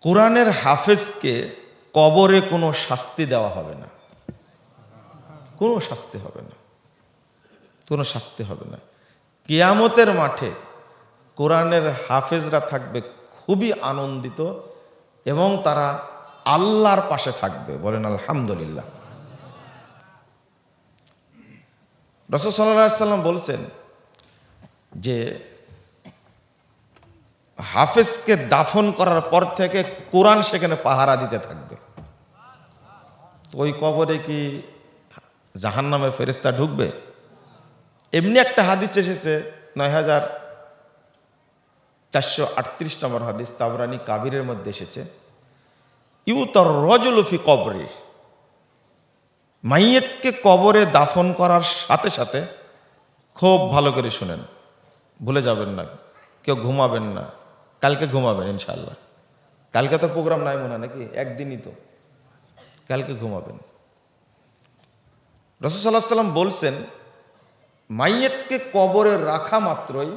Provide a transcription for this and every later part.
কোরআনের হাফেজকে কবরে কোনো শাস্তি দেওয়া হবে না। কোনো শাস্তি হবে না। কোনো শাস্তি হবে না। কেয়ামতের মাঠে কোরআনের হাফেজরা থাকবে খুবই আনন্দিত এবং তারা আল্লাহর পাশে থাকবে বলেন আলহামদুলিল্লাহ। রসদ সাল্লাহ সাল্লাম বলছেন যে হাফেজকে দাফন করার পর থেকে কোরআন সেখানে পাহারা দিতে থাকবে। ওই কবরে কি জাহান্নামের ফেরেস্তা ঢুকবে? এমনি একটা হাদিস এসেছে, নয় হাজার চারশো আটত্রিশ নম্বর হাদিস তাবরানি কাবিরের মধ্যে এসেছে। ইউতর রজলুফি কবরে। মাইয়েতকে কবরে দাফন করার সাথে সাথে খুব ভালো করে শুনেন। ভুলে যাবেন না, কেউ ঘুমাবেন না। কালকে ঘুমাবেন ইনশাল্লাহ কালকে তো প্রোগ্রাম নাই মনে নাকি? একদিনই তো। কালকে ঘুমাবেন। রসদাল্লাহ সাল্লাম বলছেন, মাইয়েতকে কবরে রাখা মাত্রই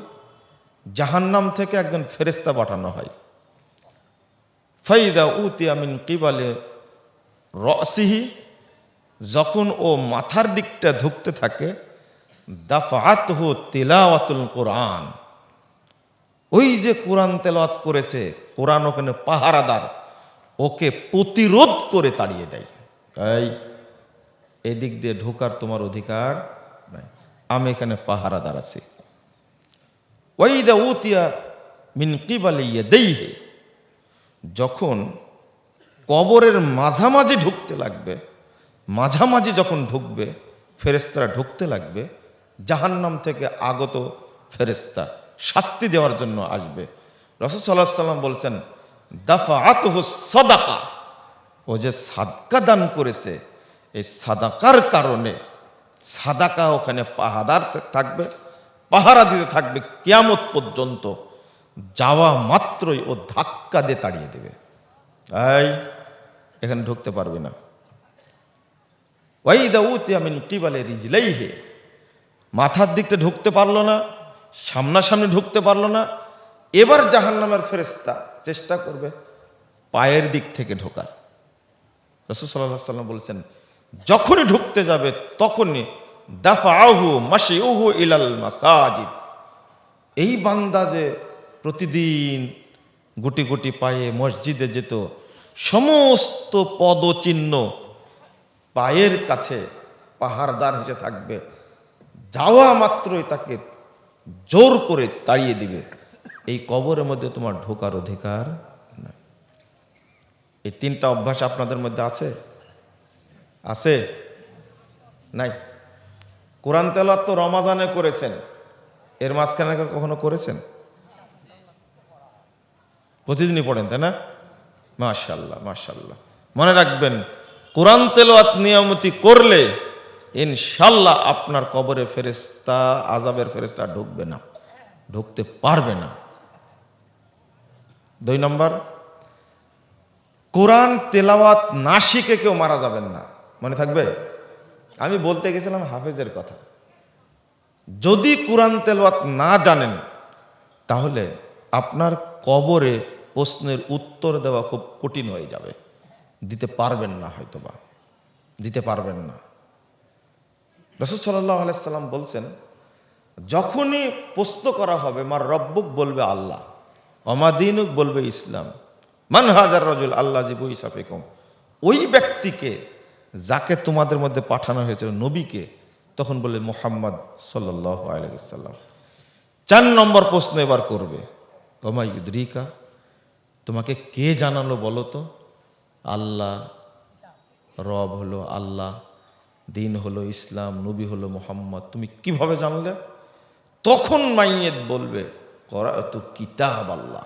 জাহান্নাম থেকে একজন ফেরেস্তা পাঠানো হয়। ফাইদা উতিয়ামিন কিবালে রসিহি, যখন ও মাথার দিকটা ধুকতে থাকে দাফাত হো তেলাওয়াতুল কোরআন। ওই যে কোরআন তেলাওয়াত করেছে, কোরআন ওখানে পাহারাদার, ওকে প্রতিরোধ করে তাড়িয়ে দেয়। তাই এদিক দিয়ে ঢোকার তোমার অধিকার নাই। আমি এখানে পাহারাদার আছি। ওইদা উতিয়া মিন কিবালিয়ে দেইহে যখন কবরের মাঝামাঝি ঢুকতে লাগবে, মাঝামাঝি যখন ঢুকবে ফেরেস্তারা ঢুকতে লাগবে, জাহান্নাম থেকে আগত ফেরেস্তা শাস্তি দেওয়ার জন্য আসবে। রসদ সাল্লাহ সাল্লাম বলছেন দাফা আতহ সদাকা। ও যে সাদকা দান করেছে, এই সাদাকার কারণে সাদাকা ওখানে পাহাদার থাকবে, পাহারা দিতে থাকবে, কিয়ামত পর্যন্ত যাওয়া মাত্রই ও ধাক্কা দিয়ে তাড়িয়ে দেবে। তাই এখানে ঢুকতে পারবে না। ওয়াইদা উতিয়া মিন কিবালে রিজলাইহে। মাথার দিকতে ঢুকতে পারল না। সামনাসামনি ঢুকতে পারল না। এবার জাহান্নামের ফেরেস্তা চেষ্টা করবে পায়ের দিক থেকে ঢোকার। রসুল সাল্লাহ সাল্লাম বলছেন, যখনই ঢুকতে যাবে, তখনই দাফা আহু মাসি উহু ইলাল মাসাজিদ। এই বান্দা যে প্রতিদিন গুটি গুটি পায়ে মসজিদে যেত, সমস্ত পদচিহ্ন পায়ের কাছে পাহাড়দার হিসেবে থাকবে। যাওয়া মাত্রই তাকে জোর করে তাড়িয়ে দিবে। এই কবরের মধ্যে তোমার ঢোকার অধিকার নাই। এই তিনটা অভ্যাস আপনাদের মধ্যে আছে? আছে? নাই। কোরআন তেলাত তো রমাজানে করেছেন। এর মাঝখানে কখনো করেছেন? প্রতিদিনই পড়েন, তাই না? মাশাল্লাহ মাশাল্লাহ মনে রাখবেন, কোরআন তেলোয়াত নিয়মতি করলে ইনশাল্লাহ আপনার কবরে ফেরেস্তা আজাবের ফেরেস্তা ঢুকবে না। ঢুকতে পারবে না। দুই নম্বর, কোরআন তেলাওয়াত না শিখে কেউ মারা যাবেন না। মনে থাকবে? আমি বলতে গেছিলাম হাফেজের কথা। যদি কোরআন তেলাওয়াত না জানেন, তাহলে আপনার কবরে প্রশ্নের উত্তর দেওয়া খুব কঠিন হয়ে যাবে। দিতে পারবেন না হয়তোবা। দিতে পারবেন না। রসদ সাল্লাহ আলাইসাল্লাম বলছেন, যখনই প্রশ্ন করা হবে, মার রব্বুক বলবে আল্লাহ অমাদিনুক বলবে ইসলাম। মান হাজার রজুল, আল্লাহ জিবু ইসাফেকম ওই ব্যক্তিকে যাকে তোমাদের মধ্যে পাঠানো হয়েছিল, নবীকে, তখন বলে মোহাম্মদ সাল্লাহ আলাইসাল্লাম চার নম্বর প্রশ্ন এবার করবে তোমায় ইউদ্রিকা, তোমাকে কে জানালো বলো তো? আল্লাহ, রব হলো আল্লাহ দিন হলো ইসলাম, নবী হলো মোহাম্মদ। তুমি কীভাবে জানলে? তখন মাইয়েত বলবে করা তো কিতাব আল্লাহ।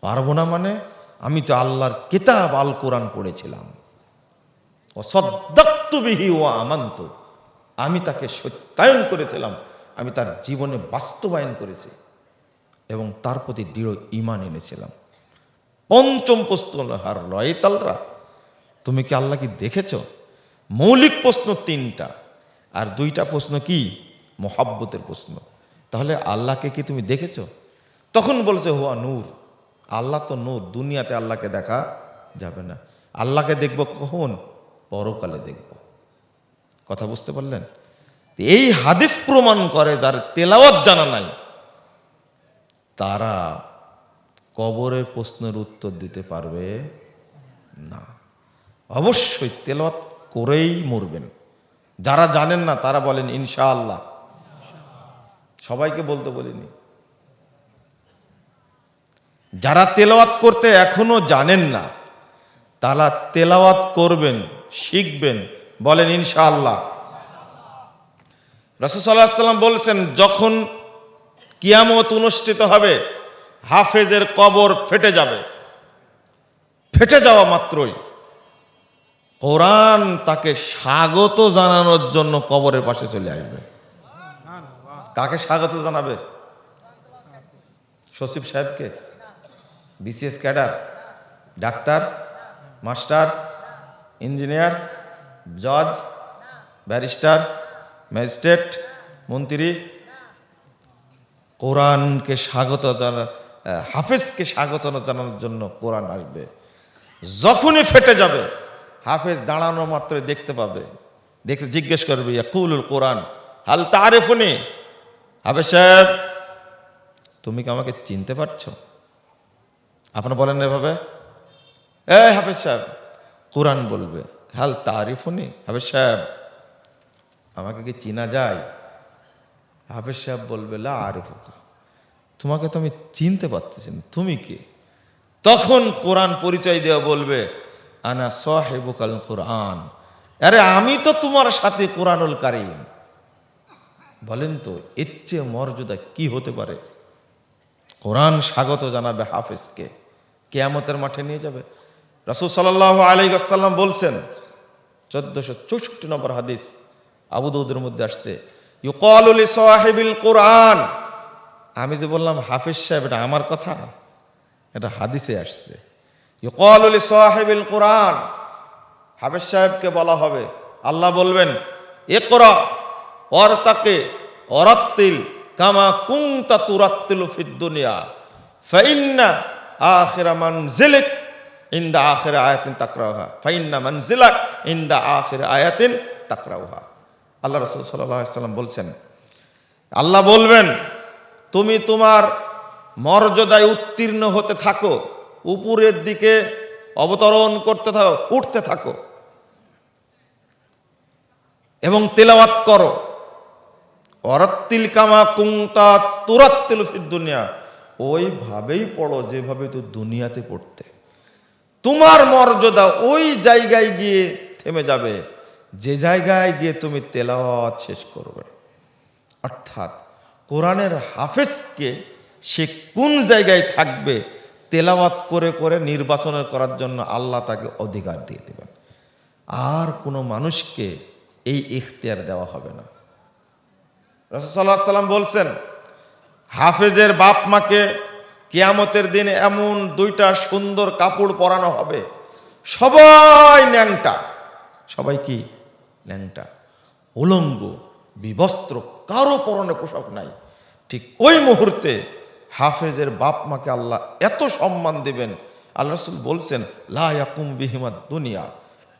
পারব না মানে? আমি তো আল্লাহর কিতাব আল কোরআন পড়েছিলাম। ও সদ্দাক্তবিহি ও আমান্ত। আমি তাকে সত্যায়ন করেছিলাম। আমি তার জীবনে বাস্তবায়ন করেছি এবং তার প্রতি দৃঢ় ইমান এনেছিলাম। পঞ্চম হলো, হার রয় তালরা তুমি কি আল্লাহ কি দেখেছ? মৌলিক প্রশ্ন তিনটা। আর দুইটা প্রশ্ন কি? মোহাব্বতের প্রশ্ন। তাহলে আল্লাহকে কি তুমি দেখেছ? তখন বলছে, হুয়া নূর। আল্লাহ তো নূর, দুনিয়াতে আল্লাহকে দেখা যাবে না। আল্লাহকে দেখব কখন? পরকালে দেখব। কথা বুঝতে পারলেন? এই হাদিস প্রমাণ করে যার তেলাওয়াত জানা নাই, তারা কবরের প্রশ্নের উত্তর দিতে পারবে না। অবশ্যই তেলাওয়াত করেই মরবেন। যারা জানেন না, তারা বলেন, ইনশাআল্লাহ। সবাইকে বলতে বলিনি। যারা তেলাওয়াত করতে এখনও জানেন না, তারা তেলাওয়াত করবেন, শিখবেন, বলেন, ইনশাআল্লাহ। রসদাল্লাহ সাল্লাম বলছেন, যখন কিয়ামত অনুষ্ঠিত হবে, হাফেজের কবর ফেটে যাবে। ফেটে যাওয়া মাত্রই। কোরআন তাকে স্বাগত জানানোর জন্য কবরের পাশে চলে আসবে। কাকে স্বাগত জানাবে? সচিব সাহেবকে? BCS cadre? Doctor? Master? Engineer? জজ? ব্যারিস্টার? ম্যাজিস্ট্রেট? মন্ত্রী? কোরআনকে স্বাগত জানা হাফেজকে স্বাগত জানানোর জন্য কোরআন আসবে। যখনই ফেটে যাবে হাফেজ দাঁড়ানো মাত্রই দেখতে পাবে। দেখতে জিজ্ঞেস করবে, ইয়াকুলুল কোরআন, হাল তারেফুনি? হাফেজ সাহেব, তুমি কি আমাকে চিনতে পারছ? আপনারা বলেন এভাবে। এ হাফেজ সাহেব, কোরআন বলবে, হাল তারিফুনি? হাফেজ সাহেব, আমাকে কি চিনা যায়? হাফেজ সাহেব বলবে, লা আরিফুকা। তোমাকে তো আমি চিনতে পারতেছি তুমি কে? তখন কোরআন পরিচয় দেওয়া বলবে আনা সাহেবুকাল কোরআন। আরে আমি তো তোমার সাথে কোরআনুল কারিম। বলেন তো, এর চেয়ে মর্যাদা কি হতে পারে? কোরআন স্বাগত জানাবে হাফিজকে। কেয়ামতের মাঠে নিয়ে যাবে। রসুল সাল্লাহ আলী বলছেন, চোদ্দশো চৌষট্টি নম্বর হাদিস আবুদৌদের মধ্যে আসছে ইউকলুল সাহেবিল কোরআন। আমি যে বললাম হাফিজ সাহেব, এটা আমার কথা? এটা হাদিসে আসছে। ইউকলুল সাহেবিল কোরআন। হাফিজ সাহেবকে বলা হবে। আল্লাহ বলবেন এ করা অর তাকে অরাত্তিল কামা কুংতা তুরাত্তিল ফিদ দুনিয়া। ফাইন্না আখিরা মানজিলিক ইন্দা আখিরা আয়াতিন তাকরাউহা। ফাইন্না মানজিলাক ইন্দা আখিরা আয়াতিন তাকরাউহা। আল্লাহ রাসূল সাল্লাম বলছেন, আল্লাহ বলবেন, তুমি তোমার মর্যাদায় উত্তীর্ণ হতে থাকো। উপরের দিকে অবতরণ করতে থাকো, উঠতে থাকো। এবং তেলাওয়াত করো। অরাত্তিল কামা কুংতা তুরাত্তিল দুনিয়া। ওইভাবেই পড়ো যেভাবে তো দুনিয়াতে পড়তে। তোমার মর্যাদা ওই জায়গায় গিয়ে থেমে যাবে। যে জায়গায় গিয়ে তুমি তেলাওয়াত শেষ করবে। অর্থাৎ কোরআনের হাফেজকে সে কোন জায়গায় থাকবে তেলাওয়াত করে করে নির্বাচন করার জন্য আল্লাহ তাকে অধিকার দিয়ে দেবেন। আর কোনো মানুষকে এই ইখতিয়ার দেওয়া হবে না। রসদাল্লাহ সাল্লাম বলছেন, হাফেজের বাপ মাকে কিয়ামতের দিন এমন দুইটা সুন্দর কাপড় পরানো হবে। সবাই ন্যাংটা। সবাই কি? ন্যাংটা। উলঙ্গ, বিবস্ত্র, কারও পরনে পোশাক নাই। ঠিক ওই মুহূর্তে হাফেজের বাপ মাকে আল্লাহ এত সম্মান দেবেন। আল্লাহ রসুল বলছেন লায়াকুম বিহিমাত দুনিয়া।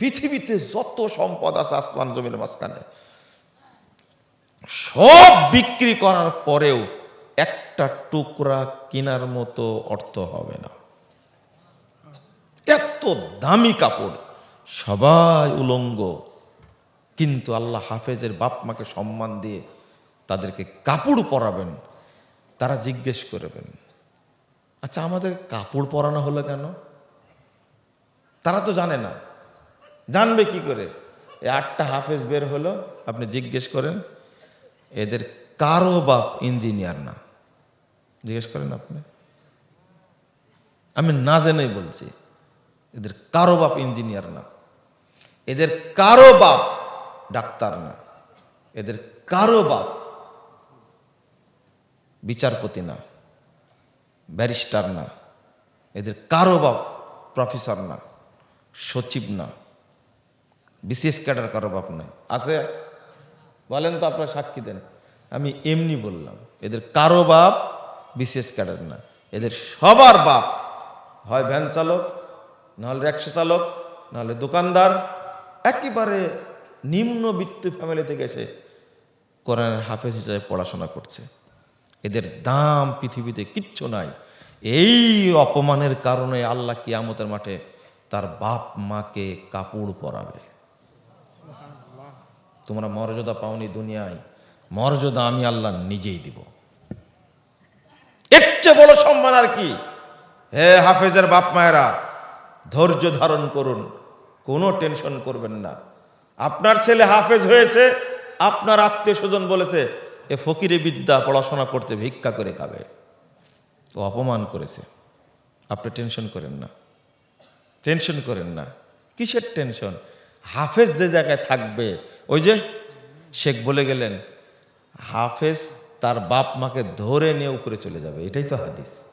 পৃথিবীতে যত সম্পদ আছে আসমান জমির মাঝখানে, সব বিক্রি করার পরেও একটা টুকরা কেনার মতো অর্থ হবে না। এত দামি কাপড়, সবাই উলঙ্গ। কিন্তু আল্লাহ হাফেজের বাপ মাকে সম্মান দিয়ে তাদেরকে কাপড় পরাবেন। তারা জিজ্ঞেস করবেন আচ্ছা আমাদের কাপড় পরানো হলো কেন? তারা তো জানে না। জানবে কি করে? এই আটটা হাফেজ বের হলো, আপনি জিজ্ঞেস করেন, এদের কারও বাপ ইঞ্জিনিয়ার না? জিজ্ঞেস করেন আপনি। আমি না জেনেই বলছি, এদের কারও বাপ ইঞ্জিনিয়ার না। এদের কারও বাপ ডাক্তার না। এদের কারও বাপ বিচারপতি না, ব্যারিস্টার না, এদের কারও বাপ প্রফেসর না, সচিব না, বিশেষ ক্যাডার কারও বাপ নাই। আছে? বলেন তো আপনার সাক্ষী দেন। আমি এমনি বললাম, এদের কারও বাপ বিশেষ ক্যাডার না, এদের সবার বাপ হয় ভ্যান চালক, নাহলে রিক্সা চালক, নাহলে দোকানদার, একেবারে নিম্নবিত্ত ফ্যামিলি থেকে এসে কোরআনের হাফেজ হিসেবে পড়াশোনা করছে। এদের দাম পৃথিবীতে কিচ্ছু নাই। এই অপমানের কারণে আল্লাহ কিয়ামতের মাঠে তার বাপ মাকে কাপড় পরাবে। তোমরা মর্যাদা পাওনি দুনিয়ায়, মর্যাদা আমি আল্লাহ নিজেই দিব। এর চেয়ে বড় সম্মান আর কি? হে হাফেজের বাপ মায়েরা, ধৈর্য ধারণ করুন, কোনো টেনশন করবেন না। আপনার ছেলে হাফেজ হয়েছে, আপনার আত্মীয় স্বজন বলেছে এ ফকিরে বিদ্যা পড়াশোনা করতে ভিক্ষা করে খাবে। ও অপমান করেছে। আপনি টেনশন করেন না। টেনশন করেন না। কিসের টেনশন? হাফেজ যে জায়গায় থাকবে, ওই যে শেখ বলে গেলেন, হাফেজ তার বাপ মাকে ধরে নিয়ে উপরে চলে যাবে। এটাই তো হাদিস।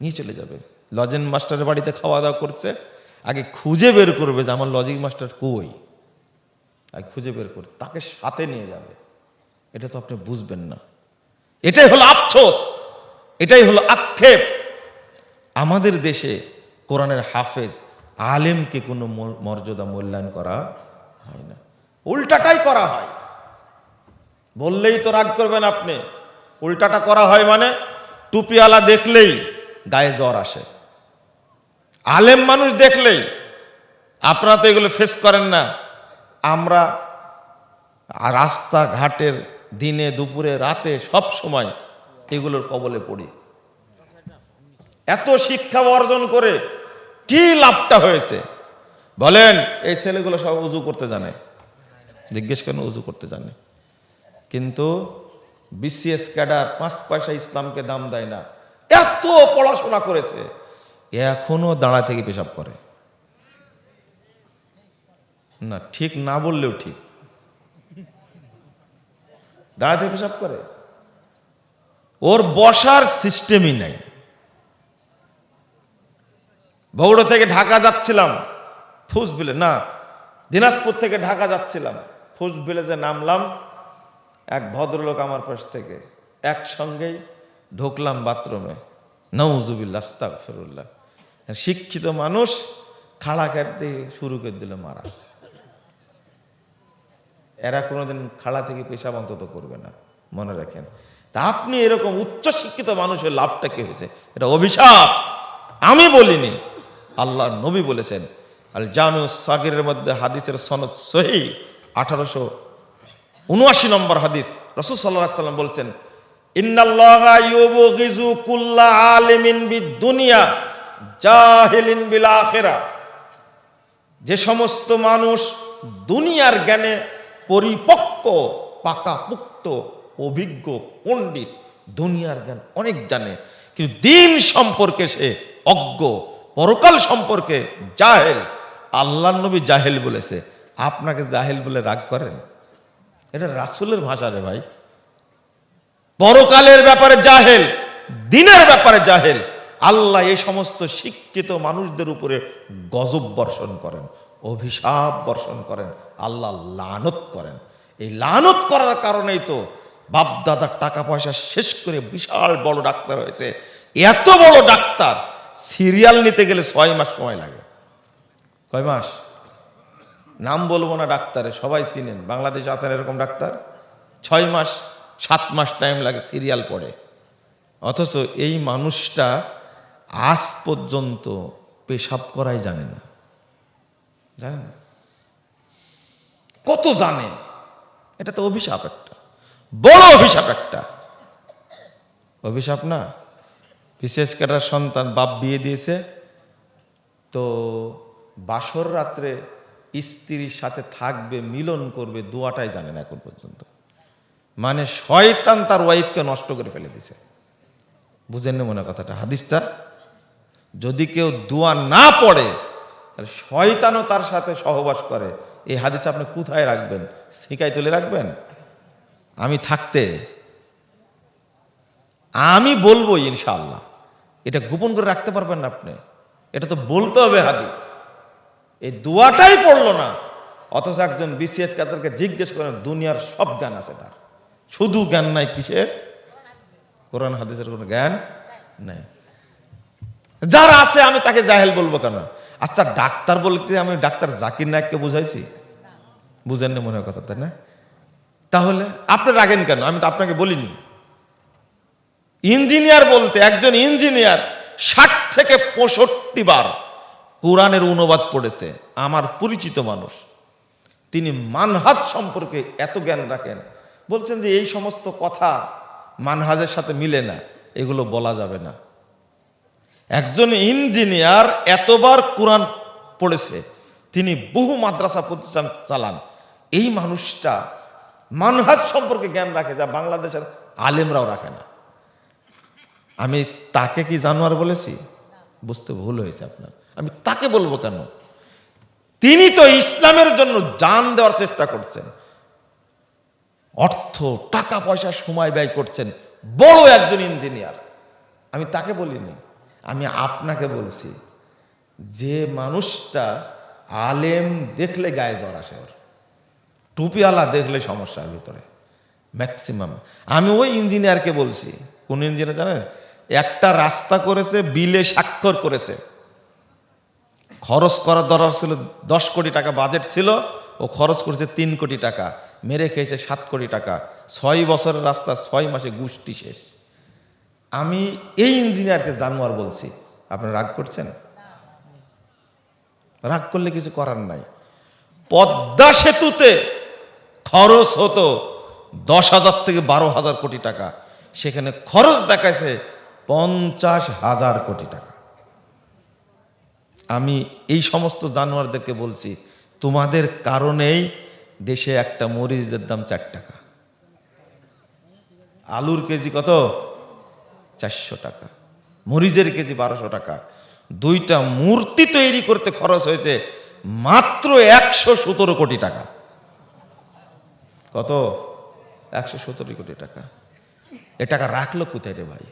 নিয়ে চলে যাবে। লজেন মাস্টারের বাড়িতে খাওয়া দাওয়া করছে, আগে খুঁজে বের করবে যে আমার লজিক মাস্টার কই? আগে খুঁজে বের করে, তাকে সাথে নিয়ে যাবে। এটা তো আপনি বুঝবেন না। এটাই হলো আফসোস, এটাই হলো আক্ষেপ। আমাদের দেশে কোরআনের হাফেজ আলেমকে কোনো মর্যাদা মূল্যায়ন করা হয় না। উল্টাটাই করা হয়। বললেই তো রাগ করবেন আপনি। উল্টাটা করা হয় মানে টুপিওয়ালা দেখলেই গায়ে জ্বর আসে। আলেম মানুষ দেখলেই, আপনারা তো এগুলো ফেস করেন না। আমরা রাস্তাঘাটের দিনে, দুপুরে, রাতে, সব সময় এগুলোর কবলে পড়ি। এত শিক্ষা অর্জন করে কি লাভটা হয়েছে? বলেন, এই ছেলেগুলো সব উজু করতে জানে। জিজ্ঞেস করেন উজু করতে জানে? কিন্তু বিসিএস ক্যাডার পাঁচ পয়সা ইসলামকে দাম দেয় না। এত পড়াশোনা করেছে এখনও দাঁড়া থেকে পেশাব করে। না, ঠিক না বললেও ঠিক। দাঁড়া থেকে পেশাব করে। ওর বসার সিস্টেমই নাই। বগুড়া থেকে ঢাকা যাচ্ছিলাম ফুসবিলে না, দিনাজপুর থেকে ঢাকা যাচ্ছিলাম ফুসবিলে যে নামলাম, এক ভদ্রলোক আমার পাশ থেকে একসঙ্গেই ঢুকলাম বাথরুমে। নৌজুবিল্লা আস্তাগফিরুল্লাহ। শিক্ষিত মানুষ, খাড়া কাটতে শুরু করে দিল মারা। এরা কোনোদিন খাড়া থেকে পেশাব অন্তত করবে না, মনে রাখেন। তা আপনি এরকম উচ্চ শিক্ষিত মানুষের লাভটা কি হয়েছে? এটা অভিশাপ। আমি বলিনি। আল্লাহ নবী বলেছেন আল জামিউ সাগিরের মধ্যে হাদিসের সনদ সহি, আঠারোশো উনআশি নম্বর হাদিস। রসুল সাল্লাহ সাল্লাম বলছেন যে সমস্ত মানুষ দুনিয়ার জ্ঞানে পরিপক্ক, পাকাপুক্ত, অভিজ্ঞ পণ্ডিত, দুনিয়ার জ্ঞান অনেক জানে, কিন্তু দিন সম্পর্কে সে অজ্ঞ, পরকাল সম্পর্কে জাহেল আল্লাহ নবী জাহেল বলেছে। আপনাকে জাহেল বলে রাগ করেন? এটা রাসুলের ভাষা রে ভাই। পরকালের ব্যাপারে জাহেল, দিনের ব্যাপারে জাহেল। আল্লাহ এই সমস্ত শিক্ষিত মানুষদের উপরে গজব বর্ষণ করেন। অভিশাপ বর্ষণ করেন, আল্লাহ লানত করেন। এই লানত করার কারণেই তো বাপদাদার টাকা পয়সা শেষ করে বিশাল বড় ডাক্তার হয়েছে। এত বড় ডাক্তার, সিরিয়াল নিতে গেলে ছয় মাস সময় লাগে। কয় মাস? নাম বলব না ডাক্তারে, সবাই চিনেন। বাংলাদেশে আছেন এরকম ডাক্তার? ছয় মাস, সাত মাস টাইম লাগে সিরিয়াল পড়ে। অথচ এই মানুষটা আজ পর্যন্ত পেশাব করাই জানে না। জানে না? কত জানে? এটা তো অভিশাপ একটা। বড় অভিশাপ একটা। অভিশাপ না? বিশেষ করে সন্তান বাপ বিয়ে দিয়েছে, তো বাসর রাত্রে স্ত্রীর সাথে থাকবে, মিলন করবে, দোয়াটাই জানে না এখন পর্যন্ত। মানে শয়তান তার ওয়াইফকে নষ্ট করে ফেলে দিছে বুঝেন না মনে কথাটা? হাদিসটা? যদি কেউ দোয়া না পড়ে তাহলে শয়তানও তার সাথে সহবাস করে। এই হাদিস আপনি কোথায় রাখবেন? শিকায় তুলে রাখবেন? আমি থাকতে। আমি বলব ইনশাআল্লাহ। এটা গোপন করে রাখতে পারবেন না আপনি। এটা তো বলতে হবে হাদিস। এই দোয়াটাই পড়ল না। অথচ একজন বিসিএস কাতারকে জিজ্ঞেস করেন, দুনিয়ার সব জ্ঞান আছে তার? শুধু জ্ঞান নাই কিসের? কোরআন, হাদিসের কোনো জ্ঞান নাই। যারা আছে আমি তাকে জাহেল বলব কেন? আচ্ছা ডাক্তার বলতে আমি ডাক্তার জাকির নায়ককে বুঝাইছি? বুঝেননি মনে হয় কথা, তাই না? তাহলে আপনি রাগেন কেন? আমি তো আপনাকে বলিনি। ইঞ্জিনিয়ার বলতে, একজন ইঞ্জিনিয়ার ষাট থেকে পঁয়ষট্টি বার কোরআনের অনুবাদ পড়েছে, আমার পরিচিত মানুষ। তিনি মানহাজ সম্পর্কে এত জ্ঞান রাখেন। বলছেন যে এই সমস্ত কথা মানহাজের সাথে মিলে না, এগুলো বলা যাবে না। একজন ইঞ্জিনিয়ার এতবার কোরআন পড়েছে, তিনি বহু মাদ্রাসা প্রতিষ্ঠান চালান। এই মানুষটা মানহাজ সম্পর্কে জ্ঞান রাখে যা বাংলাদেশের আলেমরাও রাখে না। আমি তাকে কি জানোয়ার বলেছি? বুঝতে ভুল হয়েছে আপনার। আমি তাকে বলব কেন? তিনি তো ইসলামের জন্য জান দেওয়ার চেষ্টা করছেন। অর্থ, টাকা, পয়সা, সময় ব্যয় করছেন। বড় একজন ইঞ্জিনিয়ার। আমি তাকে বলিনি। আমি আপনাকে বলছি, যে মানুষটা আলেম দেখলে গায়ে জ্বর আসে ওর। টুপিওয়ালা দেখলে সমস্যার ভিতরে ম্যাক্সিমাম আমি ওই ইঞ্জিনিয়ারকে বলছি, কোন ইঞ্জিনিয়ার জানেন? একটা রাস্তা করেছে, বিলে স্বাক্ষর করেছে। খরচ করার দরকার ছিল, দশ কোটি টাকা বাজেট ছিল, ও খরচ করেছে তিন কোটি টাকা, মেরে খেয়েছে সাত কোটি টাকা। ছয় বছরের রাস্তা, ছয় মাসে গুষ্টি শেষ। আমি এই ইঞ্জিনিয়ারকে জানোয়ার বলছি। আপনি রাগ করছেন? রাগ করলে কিছু করার নাই। পদ্মা সেতুতে খরচ হতো দশ হাজার থেকে বারো হাজার কোটি টাকা। সেখানে খরচ দেখাইছে পঞ্চাশ হাজার কোটি টাকা। আমি এই সমস্ত জানোয়ারদেরকে বলছি, তোমাদের কারণেই দেশে একটা মরিচদের দাম চার টাকা। আলুর কেজি কত? চারশো টাকা। মরিচের কেজি বারোশো টাকা। দুইটা মূর্তি তৈরি করতে খরচ হয়েছে মাত্র একশো সতেরো কোটি টাকা। কত? একশো সতেরো কোটি টাকা। এ টাকা রাখল কোথায় রে ভাই?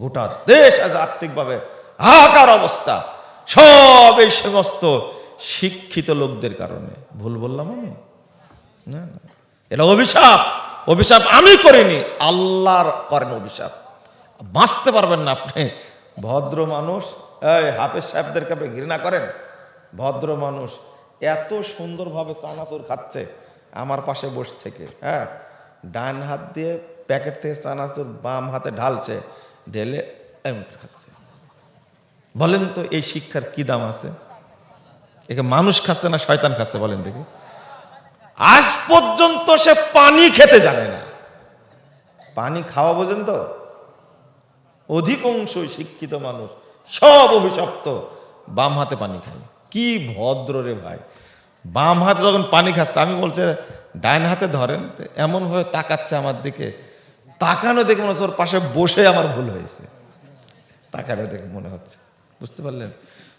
গোটা দেশ আজ আর্থিকভাবে হাহাকার অবস্থা। সব এই সমস্ত শিক্ষিত লোকদের কারণে। ভুল বললাম আমি? না এটা অভিশাপ। অভিশাপ আমি করিনি। আল্লাহর করেন অভিশাপ। বাঁচতে পারবেন না আপনি। ভদ্র মানুষ, এই হাফেজ সাহেবদেরকে আপনি ঘৃণা করেন? ভদ্র মানুষ এত সুন্দরভাবে চানাচুর খাচ্ছে আমার পাশে বসে থেকে হ্যাঁ? ডান হাত দিয়ে প্যাকেট থেকে চানাচুর বাম হাতে ঢালছে, ঢেলে এমন খাচ্ছে। বলেন তো, এই শিক্ষার কি দাম আছে? একে মানুষ খাচ্ছে না শয়তান খাচ্ছে, বলেন দেখি। আজ পর্যন্ত সে পানি খেতে জানে না। পানি খাওয়া বোঝেন তো? অধিকাংশই শিক্ষিত মানুষ, সব অভিশপ্ত, বাম হাতে পানি খায়। কি ভদ্র রে ভাই। বাম হাতে যখন পানি খাচ্ছে, আমি বলছে ডাইন হাতে ধরেন। এমনভাবে তাকাচ্ছে আমার দিকে। তাকানো দেখে মনে হচ্ছে ওর পাশে বসে আমার ভুল হয়েছে। তাকানো দেখে মনে হচ্ছে। বুঝতে পারলেন?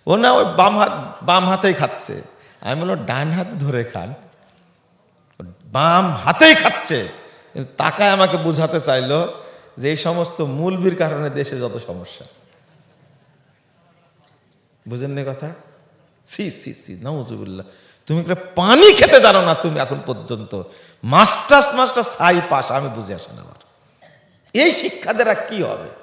ও না, ওই বাম হাত, বাম হাতেই খাচ্ছে। আমি বললাম ডান হাতে ধরে খান। বাম হাতেই খাচ্ছে। তাকায় আমাকে বুঝাতে চাইলো যে সমস্ত মূলবির কারণে দেশে যত সমস্যা। বুঝেন নি কথা? সি সি সি নজুবুল্লাহ তুমি একটা পানি খেতে জানো না তুমি এখন পর্যন্ত। মাস্টার্স মাস্টার সাই পাস, আমি বুঝে আসেন আমার। এই শিক্ষা দ্বারা কি হবে?